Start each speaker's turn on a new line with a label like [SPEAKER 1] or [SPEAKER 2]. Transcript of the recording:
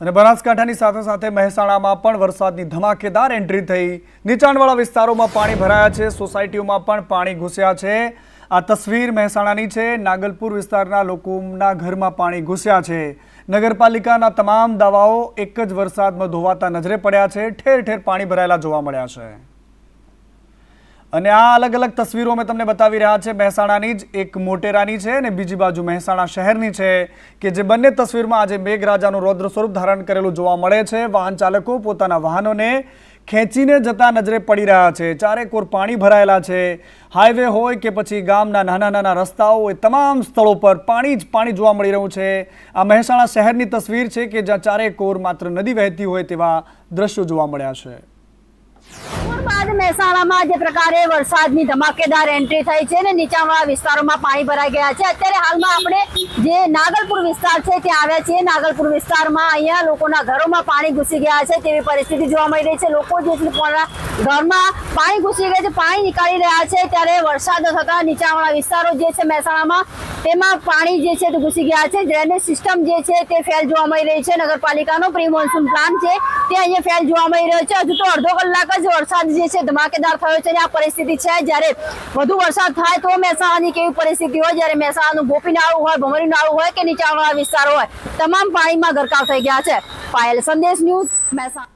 [SPEAKER 1] અને બનાસકાંઠાની સાથે સાથે મહેસાણામાં પણ વરસાદની ધમાકેદાર એન્ટ્રી થઈ. નીચાણવાળા વિસ્તારોમાં પાણી ભરાયા છે, સોસાયટીઓમાં પણ પાણી ઘૂસ્યા છે. આ તસવીર મહેસાણાની છે, નાગલપુર વિસ્તારના લોકોના ઘરમાં પાણી ઘૂસ્યા છે. નગરપાલિકાના તમામ દાવાઓ એક જ વરસાદમાં ધોવાતા નજરે પડ્યા છે, ઠેર ઠેર પાણી ભરાયેલા જોવા મળ્યા છે. અને આ અલગ અલગ તસવીરો અમે તમને બતાવી રહ્યા છે. મહેસાણાની જ એક મોટેરાની છે અને બીજી બાજુ મહેસાણા શહેરની છે કે જે બંને તસવીરમાં આજે મેઘરાજાનું રૌદ્ર સ્વરૂપ ધારણ કરેલું જોવા મળે છે. વાહન ચાલકો પોતાના વાહનોને ખેંચીને જતા નજરે પડી રહ્યા છે. ચારે કોર પાણી ભરાયેલા છે. હાઈવે હોય કે પછી ગામના નાના નાના રસ્તાઓ હોય, તમામ સ્થળો પર પાણી જ પાણી જોવા મળી રહ્યું છે. આ મહેસાણા શહેરની તસવીર છે કે જ્યાં ચારે કોર માત્ર નદી વહેતી હોય તેવા દ્રશ્યો જોવા મળ્યા છે.
[SPEAKER 2] મહેસાણામાં જે પ્રકારે વરસાદની ધમાકેદાર એન્ટ્રી થઈ છે ને નીચાણવાળા વિસ્તારોમાં પાણી ભરાઈ ગયા છે. અત્યારે હાલમાં આપણે જે નાગલપુર વિસ્તાર છે ત્યાં આવ્યા છીએ. નાગલપુર વિસ્તારમાં અહીંયા લોકોના ઘરોમાં પાણી ઘૂસી ગયા છે. તેવી પરિસ્થિતિ જોવા મળી રહી છે. લોકો જે છે પોતાના ઘરમાં પાણી ઘૂસી ગયા છે. પાણી નીકાળી રહ્યા છે. ત્યારે વરસાદ થતા નીચાણવાળા વિસ્તારો જે છે મહેસાણામાં તેમાં પાણી જે છે તે ઘૂસી ગયા છે. ડ્રેનેજ સિસ્ટમ જે છે તે ફેલ જોવા મળી રહી છે. નગરપાલિકાનો પ્રી મોન્સૂન પ્લાન છે. તે અહીંયા ફેલ જોવા મળી રહ્યો છે. હજુ તો અડધો કલાક જ વરસાદ જે છે ધમાકેદાર થયો છે અને આ પરિસ્થિતિ છે. જ્યારે વધુ વરસાદ થાય તો મહેસાણાની કેવી પરિસ્થિતિ હોય? જ્યારે મહેસાણાનું ગોપી નાળું હોય ભમરી નાળું હોય કે નીચાણવાળા વિસ્તારો હોય? તમામ પાણીમાં ગરકાવ થઈ ગયા છે. પાયલ સંદેશ ન્યૂઝ મહેસાણા.